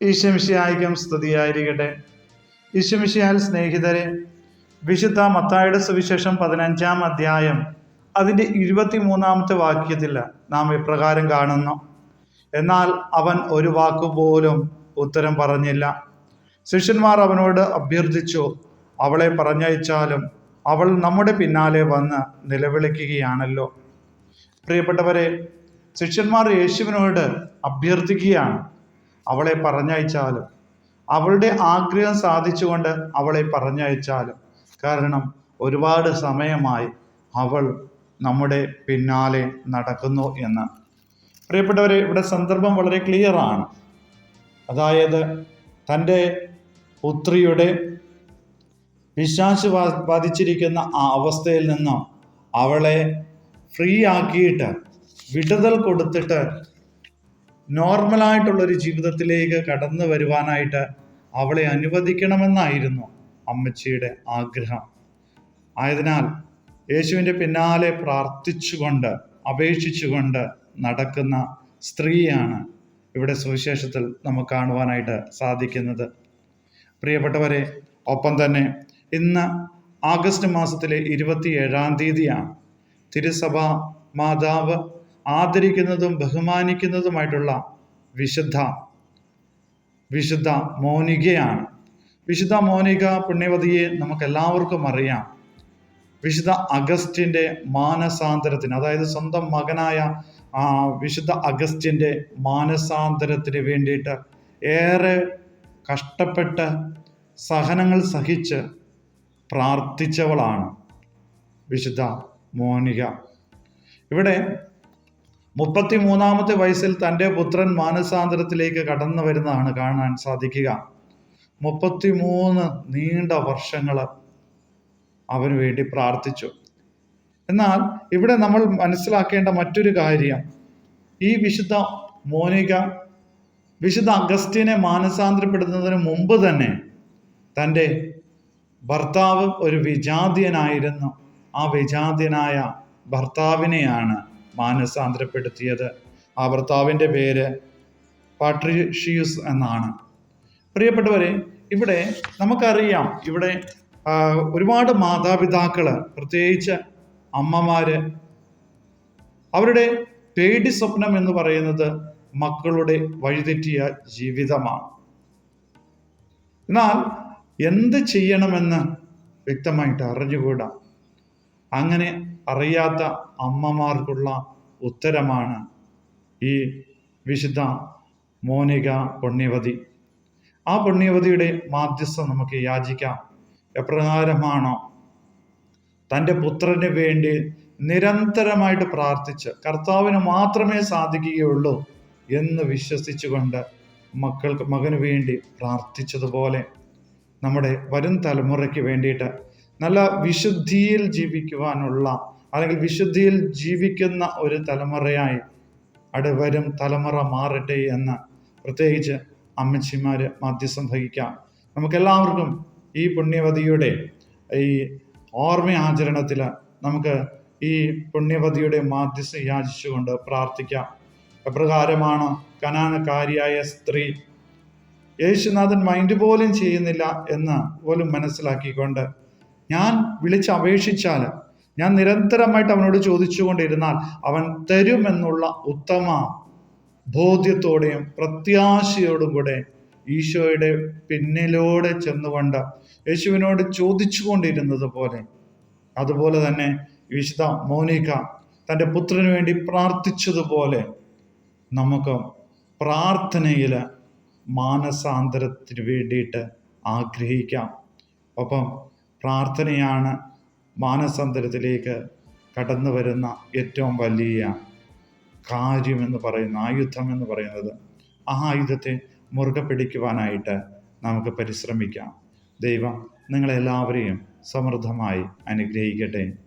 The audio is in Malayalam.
ഈശമിഷിയായിക്കും സ്തുതിയായിരിക്കട്ടെ. ഈശമിഷിയാൽ സ്നേഹിതരെ വിശുദ്ധ മത്തായുടെ സുവിശേഷം പതിനഞ്ചാം അധ്യായം അതിന്റെ ഇരുപത്തിമൂന്നാമത്തെ വാക്യത്തിൽ നാം ഇപ്രകാരം കാണുന്നു. എന്നാൽ അവൻ ഒരു വാക്കുപോലും ഉത്തരം പറഞ്ഞില്ല. ശിഷ്യന്മാർ അവനോട് അഭ്യർത്ഥിച്ചു അവളെ പറഞ്ഞയച്ചാലും അവൾ നമ്മുടെ പിന്നാലെ വന്ന് നിലവിളിക്കുകയാണല്ലോ. പ്രിയപ്പെട്ടവരെ ശിഷ്യന്മാർ യേശുവിനോട് അഭ്യർത്ഥിക്കുകയാണ്. അവളെ പറഞ്ഞയച്ചാലും. അവളുടെ ആഗ്രഹം സാധിച്ചുകൊണ്ട് അവളെ പറഞ്ഞയച്ചാലും. കാരണം ഒരുപാട് സമയമായി അവൾ നമ്മുടെ പിന്നാലെ നടക്കുന്നു എന്ന്. പ്രിയപ്പെട്ടവരെ ഇവിടെ സന്ദർഭം വളരെ ക്ലിയറാണ് അതായത് തന്റെ പുത്രിയുടെ വിശ്വാസ ബാധിച്ചിരിക്കുന്ന ആ അവസ്ഥയിൽ നിന്നും അവളെ ഫ്രീ ആക്കിയിട്ട് വിടുതൽ കൊടുത്തിട്ട് നോർമലായിട്ടുള്ളൊരു ജീവിതത്തിലേക്ക് കടന്നു വരുവാനായിട്ട് അവളെ അനുവദിക്കണമെന്നായിരുന്നു അമ്മച്ചിയുടെ ആഗ്രഹം. ആയതിനാൽ യേശുവിന്റെ പിന്നാലെ പ്രാർത്ഥിച്ചുകൊണ്ട് അപേക്ഷിച്ചുകൊണ്ട് നടക്കുന്ന സ്ത്രീയാണ് ഇവിടെ സുവിശേഷത്തിൽ നമുക്ക് കാണുവാനായിട്ട് സാധിക്കുന്നത്. പ്രിയപ്പെട്ടവരെ ഒപ്പം തന്നെ ഇന്ന് ആഗസ്റ്റ് മാസത്തിലെ ഇരുപത്തി ഏഴാം തീയതിയാണ് തിരുസഭ മാതാവ് ആദരിക്കുന്നതും ബഹുമാനിക്കുന്നതുമായിട്ടുള്ള വിശുദ്ധ വിശുദ്ധ മോനികയാണ്. വിശുദ്ധ മോനിക പുണ്യവതിയെ നമുക്ക് എല്ലാവർക്കും അറിയാം. വിശുദ്ധ അഗസ്റ്റിന്റെ മാനസാന്തരത്തിന് അതായത് സ്വന്തം മകനായ വിശുദ്ധ അഗസ്റ്റിന്റെ മാനസാന്തരത്തിന് വേണ്ടിയിട്ട് ഏറെ കഷ്ടപ്പെട്ട് സഹനങ്ങൾ സഹിച്ച് പ്രാർത്ഥിച്ചവളാണ് വിശുദ്ധ മോനിക. ഇവിടെ മുപ്പത്തി മൂന്നാമത്തെ വയസ്സിൽ തന്റെ പുത്രൻ മാനസാന്തരത്തിലേക്ക് കടന്നു വരുന്നതാണ് കാണാൻ സാധിക്കുക. മുപ്പത്തി മൂന്ന് നീണ്ട വർഷങ്ങൾ അവന് വേണ്ടി പ്രാർത്ഥിച്ചു. എന്നാൽ ഇവിടെ നമ്മൾ മനസ്സിലാക്കേണ്ട മറ്റൊരു കാര്യം. ഈ വിശുദ്ധ മോനിക വിശുദ്ധ അഗസ്റ്റിനെ മാനസാന്തരപ്പെടുന്നതിന് മുമ്പ് തന്നെ തന്റെ ഭർത്താവ് ഒരു വിജാതിയനായിരുന്നു. ആ വിജാതിയനായ ഭർത്താവിനെയാണ് മാനസാന്തരപ്പെടുത്തിയത്. ആ ഭർത്താവിന്റെ പേര് പാട്രിഷ്യൂസ് എന്നാണ്. പ്രിയപ്പെട്ടവരെ ഇവിടെ നമുക്കറിയാം ഇവിടെ ഒരുപാട് മാതാപിതാക്കൾ പ്രത്യേകിച്ച് അമ്മമാര് അവരുടെ പേടി സ്വപ്നം എന്ന് പറയുന്നത് മക്കളുടെ വഴിതെറ്റിയ ജീവിതമാണ്. എന്നാൽ എന്ത് ചെയ്യണമെന്ന് വ്യക്തമായിട്ട് അറിഞ്ഞുകൂടാ? അങ്ങനെ അറിയാത്ത അമ്മമാർക്കുള്ള ഉത്തരമാണ് ഈ വിശുദ്ധ മോനിക പുണ്യവതി ആ പുണ്യവതിയുടെ മാധ്യസ്ഥം നമുക്ക് യാചിക്കാം. എപ്രകാരമാണോ? തന്റെ പുത്രന് വേണ്ടി നിരന്തരമായിട്ട് പ്രാർത്ഥിച്ച് കർത്താവിന് മാത്രമേ സാധിക്കുകയുള്ളൂ എന്ന് വിശ്വസിച്ചുകൊണ്ട് മക്കൾക്ക് മകന് വേണ്ടി പ്രാർത്ഥിച്ചതുപോലെ നമ്മുടെ വരും തലമുറയ്ക്ക് വേണ്ടിയിട്ട് നല്ല വിശുദ്ധിയിൽ ജീവിക്കുവാനുള്ള അല്ലെങ്കിൽ വിശുദ്ധിയിൽ ജീവിക്കുന്ന ഒരു തലമുറയായി അവിടെ തലമുറ മാറട്ടെ എന്ന് പ്രത്യേകിച്ച് അമ്മച്ചിമാർ മധ്യസ്ഥം വഹിക്കാം. നമുക്കെല്ലാവർക്കും ഈ പുണ്യവതിയുടെ ഈ ഓർമ്മ ആചരണത്തിൽ നമുക്ക് ഈ പുണ്യവതിയുടെ മാധ്യസ്ഥ യാചിച്ചുകൊണ്ട് പ്രാർത്ഥിക്കാം. എപ്രകാരമാണ് കനാനക്കാരിയായ സ്ത്രീ യേശുനാഥൻ മൈൻഡ് പോലും ചെയ്യുന്നില്ല എന്ന് പോലും മനസ്സിലാക്കിക്കൊണ്ട് ഞാൻ വിളിച്ചപേക്ഷിച്ചാൽ ഞാൻ നിരന്തരമായിട്ട് അവനോട് ചോദിച്ചുകൊണ്ടിരുന്നാൽ അവൻ തരുമെന്നുള്ള ഉത്തമ ബോധ്യത്തോടെയും പ്രത്യാശയോടും കൂടെ ഈശോയുടെ പിന്നിലൂടെ ചെന്നുകൊണ്ട് യേശുവിനോട് ചോദിച്ചുകൊണ്ടിരുന്നത് പോലെ. അതുപോലെ തന്നെ വിശുദ്ധ മോനിക തന്റെ പുത്രന് വേണ്ടി പ്രാർത്ഥിച്ചതുപോലെ നമുക്ക് പ്രാർത്ഥനയിൽ മാനസാന്തരത്തിന് വേണ്ടിയിട്ട് ആഗ്രഹിക്കാം. ഒപ്പം പ്രാർത്ഥനയാണ് മാനസാന്തരത്തിലേക്ക് കടന്നു വരുന്ന ഏറ്റവും വലിയ കാര്യമെന്ന് പറയുന്ന ആയുധം എന്ന് പറയുന്നത് ആ ആയുധത്തെ മുറുകെ പിടിക്കുവാനായിട്ട് നമുക്ക് പരിശ്രമിക്കാം. ദൈവം നിങ്ങളെല്ലാവരെയും സമൃദ്ധമായി അനുഗ്രഹിക്കട്ടെ.